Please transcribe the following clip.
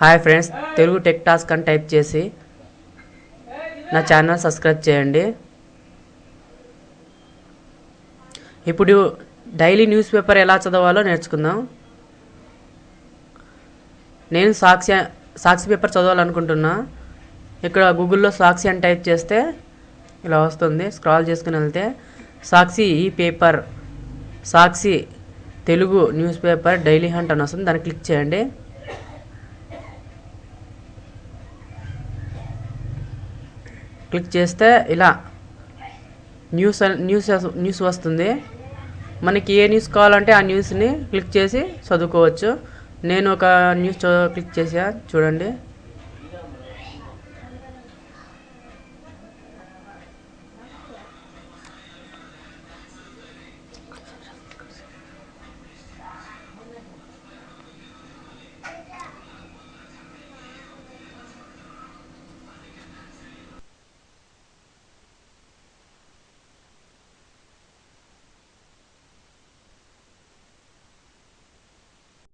Hi friends Telugu tech task అని type చేసి నా ఛానల్ సబ్స్క్రైబ్ చేయండి. ఇప్పుడు డైలీ న్యూస్ పేపర్ ఎలా చదవాలో నేర్చుకుందాం. నేను సాక్షి సాక్షి పేపర్ చదవాలనుకుంటున్నా. ఇక్కడ గూగుల్లో సాక్షి అని టైప్ చేస్తే ఇలా వస్తుంది. స్క్రాల్ చేసుకుని వెళ్తే Sakshi e paper Sakshi Telugu news paper daily hunt అని వస్తుంది. దాన్ని క్లిక్ చేయండి. క్లిక్ చేస్తే ఇలా న్యూస్ న్యూస్ న్యూస్ వస్తుంది. మనకి ఏ న్యూస్ కావాలంటే ఆ న్యూస్ని క్లిక్ చేసి చదువుకోవచ్చు. నేను ఒక న్యూస్ క్లిక్ చేసా చూడండి.